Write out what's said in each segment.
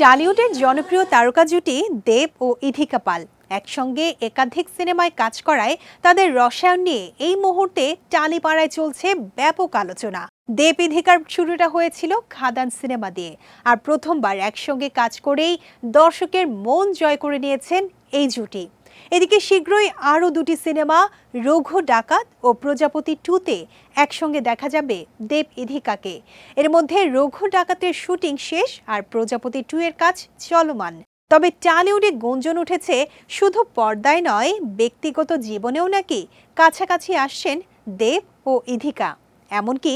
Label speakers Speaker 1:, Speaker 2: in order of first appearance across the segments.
Speaker 1: টালিউডের জনপ্রিয় তারকা জুটি দেব ও ইধিকা পাল একসঙ্গে একাধিক সিনেমায় কাজ করায় তাদের রসায়ন নিয়ে এই মুহূর্তে টালিপাড়ায় চলছে ব্যাপক আলোচনা। দেব ইধিকার শুরুটা হয়েছিল খাদান সিনেমা দিয়ে আর প্রথমবার একসঙ্গে কাজ করেই দর্শকের মন জয় করে নিয়েছেন এই জুটি। এদিকে শীঘ্রই আরও দুটি সিনেমা, রঘু ডাকাত ও প্রজাপতি টুতে একসঙ্গে দেখা যাবে দেব ইধিকাকে। এর মধ্যে রঘু ডাকাতের শুটিং শেষ আর প্রজাপতি টু এর কাজ চলমান। তবে টালিউডে গুঞ্জন উঠেছে, শুধু পর্দায় নয়, ব্যক্তিগত জীবনেও নাকি কাছাকাছি আসছেন দেব ও ইধিকা। এমনকি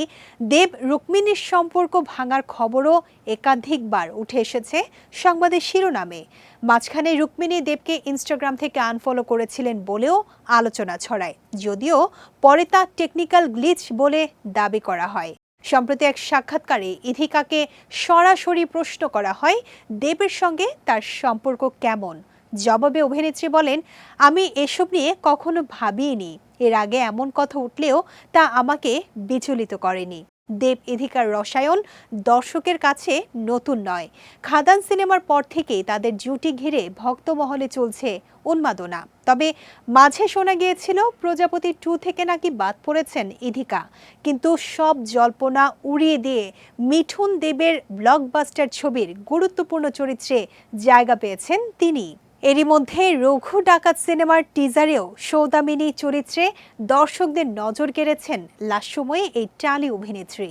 Speaker 1: দেব রুক্মিণীর সম্পর্ক ভাঙার খবরও একাধিকবার উঠে এসেছে সংবাদের শিরোনামে। মাঝখানে রুক্মিণী দেবকে ইনস্টাগ্রাম থেকে আনফলো করেছিলেন বলেও আলোচনা ছড়ায়। যদিও পরে তা টেকনিক্যাল গ্লিচ বলে দাবি করা হয়। সম্প্রতি এক সাক্ষাৎকারে ইধিকাকে সরাসরি প্রশ্ন করা হয়, দেবের সঙ্গে তার সম্পর্ক কেমন? জবাবে অভিনেত্রী বলেন, আমি এসব নিয়ে কখনো ভাবিনি। এর আগে এমন কথা উঠলেও তা আমাকে বিচলিত করেনি। দেব এধিকার রসায়ন দর্শকের কাছে নতুন নয়। খাদান সিনেমার পর থেকেই তাদের জুটি ঘিরে ভক্তমহলে চলছে উন্মাদনা। তবে মাঝে শোনা গিয়েছিল, প্রজাপতি টু থেকে নাকি বাদ পড়েছেন ইধিকা। কিন্তু সব জল্পনা উড়িয়ে দিয়ে মিঠুন দেবের ব্লকবাস্টার ছবির গুরুত্বপূর্ণ চরিত্রে জায়গা পেয়েছেন তিনি। এরই মধ্যে রঘু ডাকাত সিনেমার টিজারেও সৌদামিনী চরিত্রে দর্শকদের নজর কেড়েছেন লাস্ট সময়ে এই টালি অভিনেত্রী।